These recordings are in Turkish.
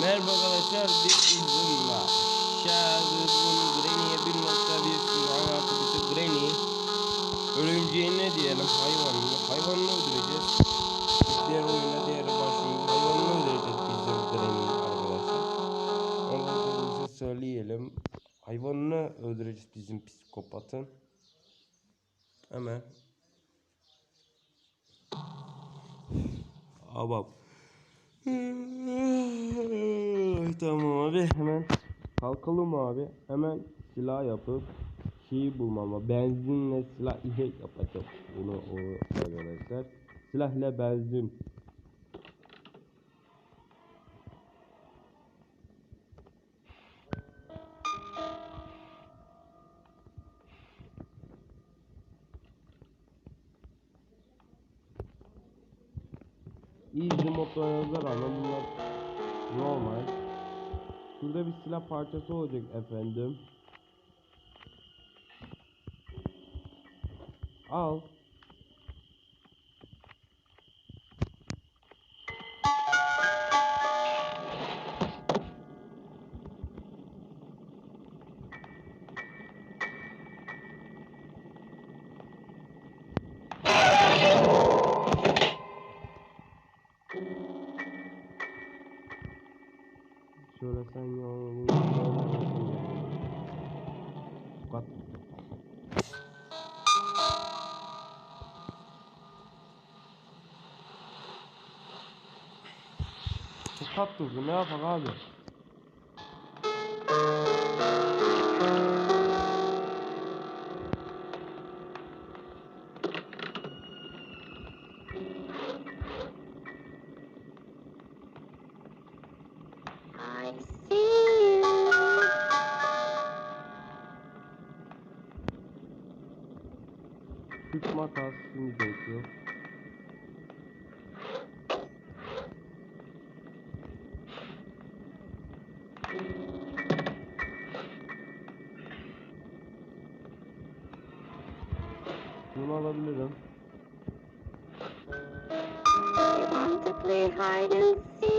Merhaba arkadaşlar biz Uzun'la Şahıs bunu Granny'e bir nokta bir sürü hayatı bizi Granny. Örümceğe ne diyelim? Hayvanını hayvanını öldüreceğiz. Diğer oyuna diğer başlıyoruz hayvanını öldüreceğiz bizim Granny arkadaşlar. Ondan sonra size söyleyelim. Hayvanını öldüreceğiz bizim psikopatın. Hemen. Abab tamam abi hemen kalkalım abi. Hemen silah yapıp şeyi bulmama benzinle silah ile yapacağım. Bunu o arkadaşlar. Silah ile benzin silah parçası olacak efendim. Al. Tokat durdu ne yapak abi? Bunu alabilirim. You want to play hide and seek?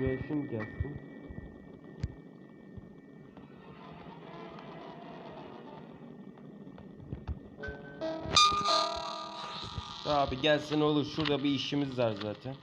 Şimdi gelsin. Abi gelsin olur şurada bir işimiz var zaten.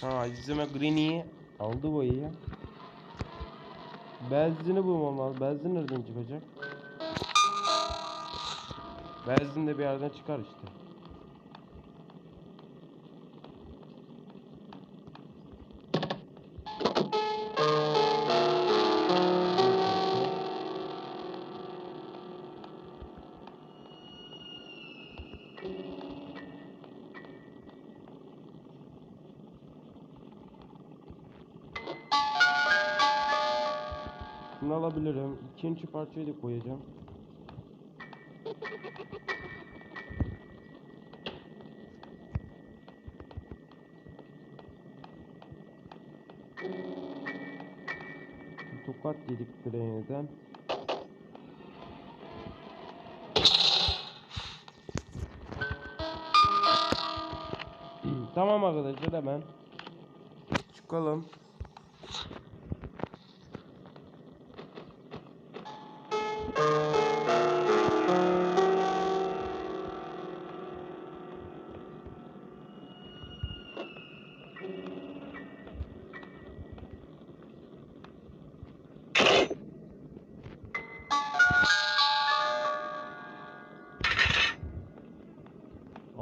Ha izleme Greeny aldı boyu ya. Benzini bulmam lazım. Benzin nereden çıkacak? Benzin de bir yerden çıkar işte. Alabilirim. İkinci parçayı da koyacağım. Tokat yedik Granny'den. tamam arkadaşlar hemen çıkalım.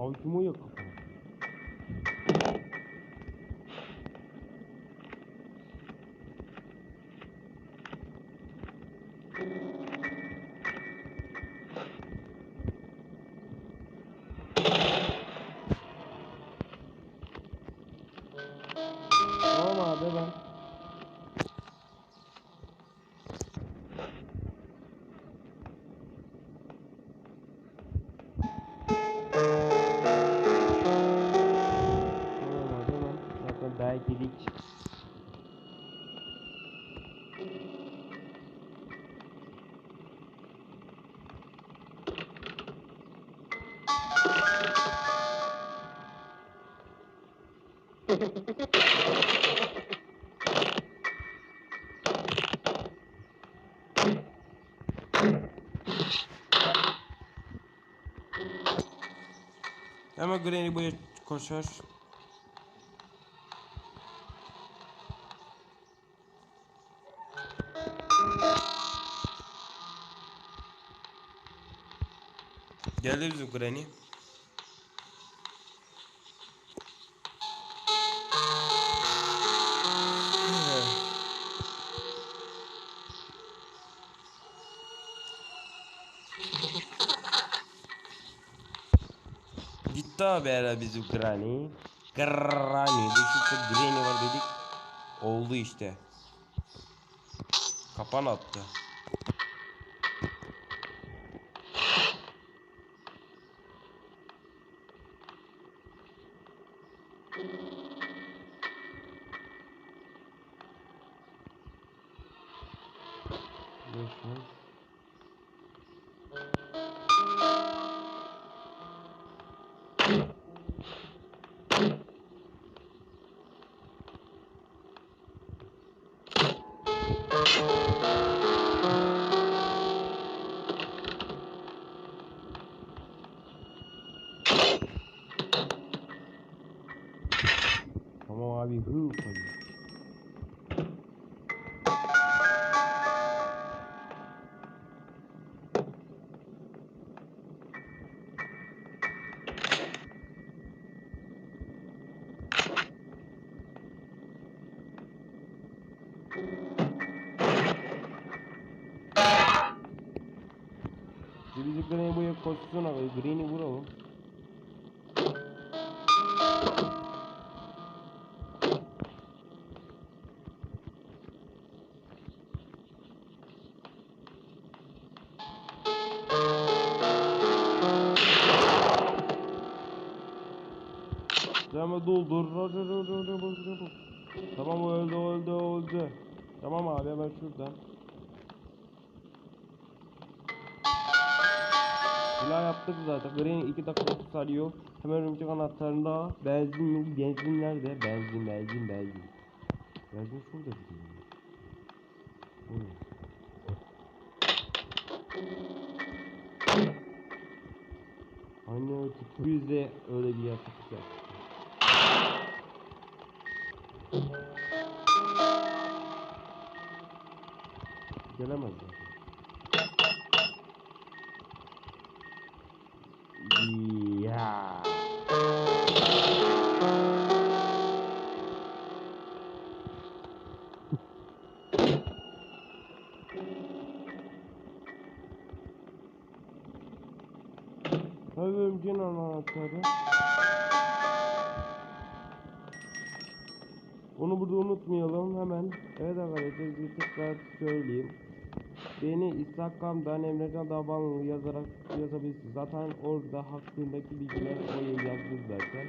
Abi kim Hemen Granny buraya koşar. Geldi bizim Granny. Gitti abi Granny. Granny. İşte Granny var dedik. Oldu işte. Kapan attı. Tamam abi hı koyuyor. Bir bizi Granny buraya koşsun abi. Granny vuralım. Hemen doldur. Tamam o öldü o öldü o öldü. Tamam abi hemen şuradan. Silah yaptık zaten. Green 2 dakika sarıyor. Hemen örümcek anahtarında benzin mi? Benzin nerede? Benzin, benzin, benzin. Benzin şurada bir. Anne o tip yüzde öyle bir yapıp yaptı. Gelemez zaten. Ya. Örümceğin anahtarı. Onu burada unutmayalım hemen. Evet arkadaşlar bir tekrar söyleyeyim. Beni Instagram'dan Emrecan Dabanlı yazarak yazabilirsiniz. Zaten orada hakkındaki bilgiler oraya yazdım zaten.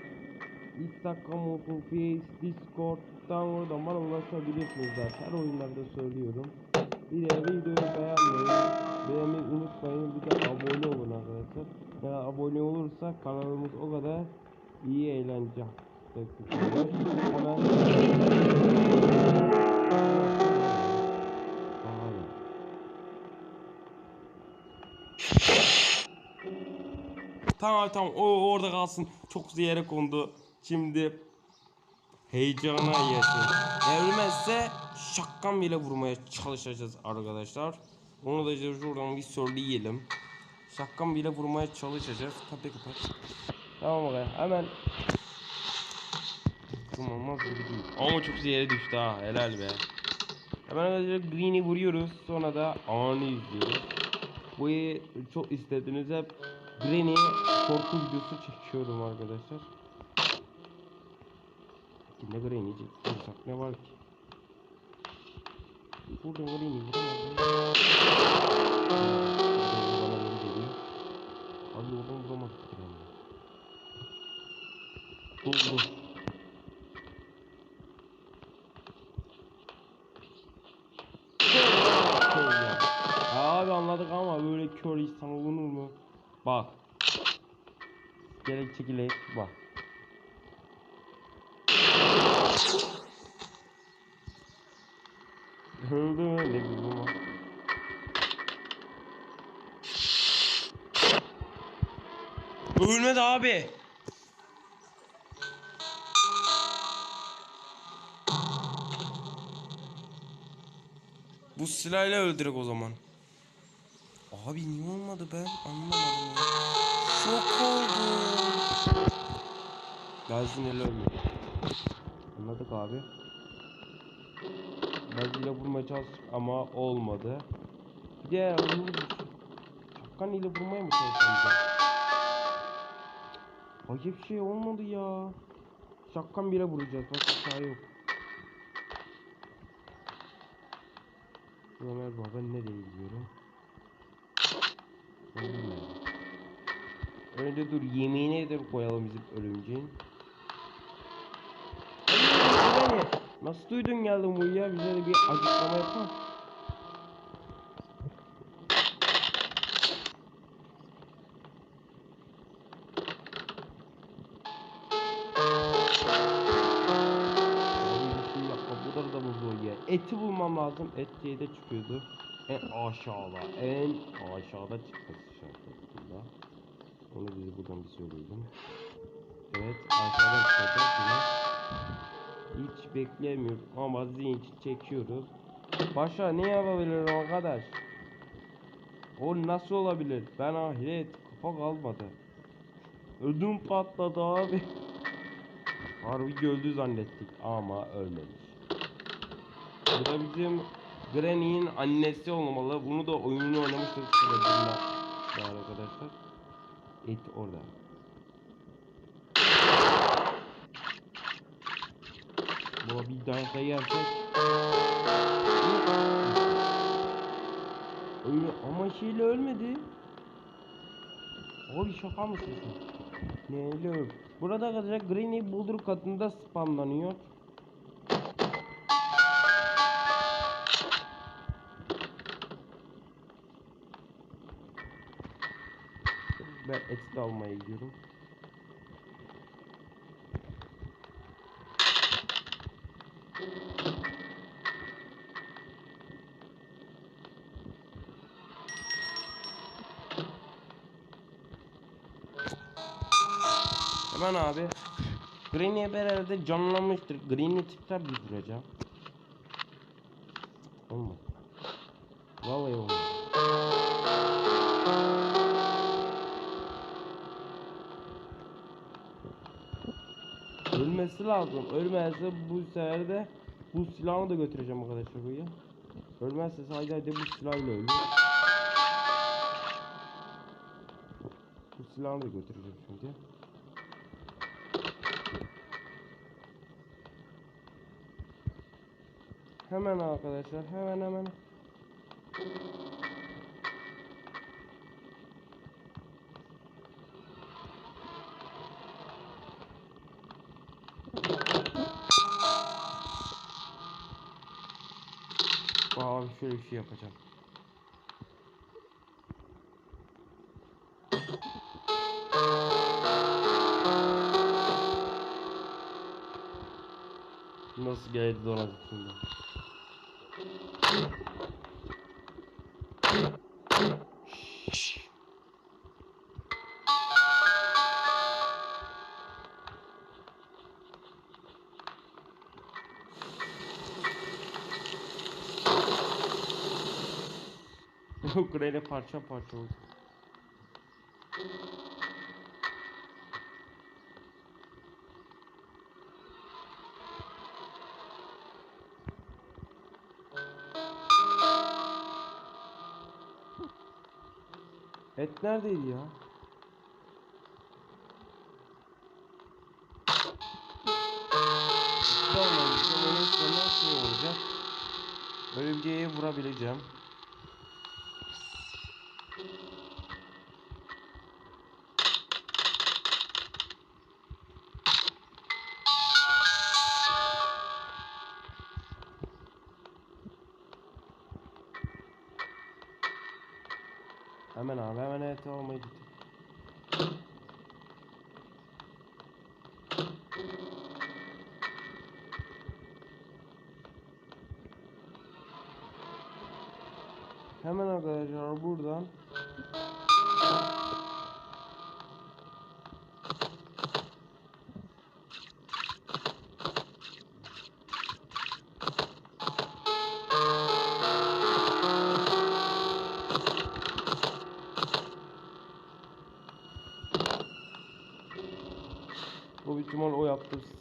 Instagram olsun, Face, Discord'dan oradan bana ulaşabilirsiniz zaten. Her oyunlarda söylüyorum. Bir de videoyu beğenmeyi, beğenmeyi unutmayın. Bir de abone olun arkadaşlar. Yani abone olursa kanalımız o kadar iyi eğlence bekliyoruz. Tamam tamam o orada kalsın. Çok güzel yere kondu. Şimdi heyecana yaşayın. Evrilmezse şakkan bile vurmaya çalışacağız arkadaşlar. Onu da şuradan bir söyleyelim. Şakkan bile vurmaya çalışacağız. Kapıyı kapat. Tamam aga hemen. Olmaz gibi değil. Ama çok yere düştü ha helal be. Hemen arkadaşlar Green'i vuruyoruz. Sonra da anı izliyoruz. Bu çok istediniz hep Granny korku videosu çekiyorum arkadaşlar. Yine Granny vursak ne var ki? Burada Granny vuramazdım. Bana doğru geliyor. Abi oradan vuramadık Granny'i. Buldu. Abi anladık ama böyle kör insan olunur mu? Bak. Gerek çekilek bak. Öldü? Ne bileyim ama. Ölmedi abi. Bu silahla öldürek o zaman. Abi niye olmadı ben anlamadım ya. Şok oldum. Gelsin ele ölmedi. Anladık abi. Bazıyla vurmaya çalıştık ama olmadı. Bir de. Şapkan ile vurmaya mı çalışacağız? Acayip şey olmadı ya. Şapkan bile vuracağız. Başka şey yok. Ömer baba nereye gidiyorum? Bilmiyorum. Önce dur yemeğine de koyalım bizim örümceğin. Ay, Nasıl duydun geldin buraya? Bize de bir açıklama yapar. Şey? Eti bulmam lazım. Et şeyde çıkıyordu. En aşağıda. En aşağıda çıkması şartında. Onu bize buradan bir söyleyelim. Evet aşağıdan çıkacak yine. Hiç beklemiyoruz ama zihin çekiyoruz. Başa ne yapabilirim arkadaş? O nasıl olabilir? Ben ahiret kafa kalmadı. Ödüm patladı abi. Harbi öldü zannettik ama ölmemiş. Bu da bizim Granny'in annesi olmalı. Bunu da oyununu oynamıştık sırasında. Değerli arkadaşlar. Et orada. Bu bir daha yersek. Öyle ama şeyle ölmedi. Abi şaka mısın sen? Neyle öl? Burada arkadaşlar Granny Boulder katında spamlanıyor. De almaya gidiyorum. Hemen abi. Green'e herhalde canlanmıştır. Green'i tekrar bir vuracağım. Olmadı. Vallahi olmadı. Ölmesi lazım. Ölmezse bu sefer de bu silahını da götüreceğim arkadaşlar buraya. Ölmezse sadece hadi bu silahla ölür. Bu silahını da götüreceğim şimdi. Hemen arkadaşlar hemen hemen. Bir şey yapacağım. Nasıl geldi donadı şimdi? Greyle parça parça oldu. Et neredeydi ya? Tamam, bunun sonuna şey olacak. Bölümceye vurabileceğim. Et almayı bitir. Hemen arkadaşlar buradan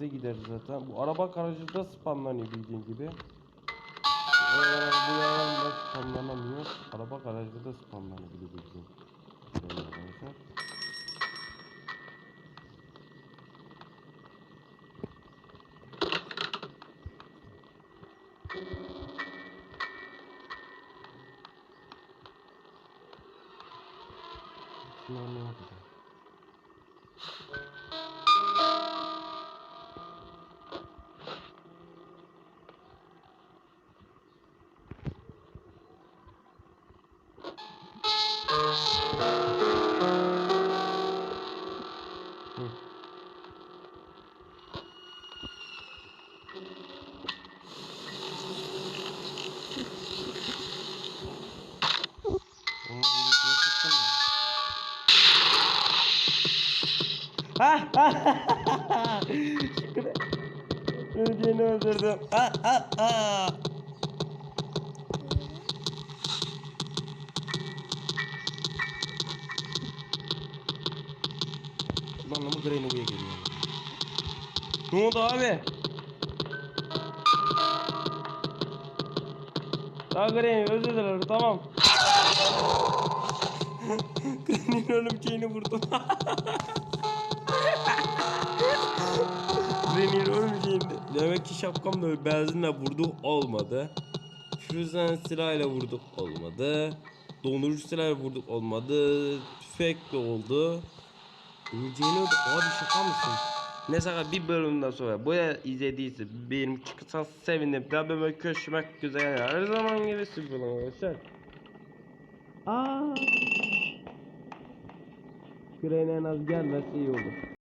o yaptığı size gider zaten. Bu araba garajı da spamlanıyor bildiğin gibi. Ee, bu yanında spamlanamıyor. Araba garajda da spamlanıyor bildiğin. Böyle arkadaşlar. Şunlar ne Ha ha ha. Öleceğini öldürdüm. Ha ha ha. Lan ama Grey buraya geliyor. Ne oldu abi? Daha Grey özür dilerim tamam. Grey'nin ölümceğini vurdum. Demek ki şapkamla benzinle vurduk olmadı. Füzen silahıyla vurduk olmadı. Dondurucu silahıyla vurduk olmadı. Tüfekle oldu. Öleceğini öldü. Abi şaka mısın? Neyse arkadaşlar, bir bölümden sonra bu izlediyse benim çıksa sevindim. Daha böyle görüşmek güzel. Her zaman gibi sıfır arkadaşlar. Aa. Küreğine en az gelmesi iyi olur.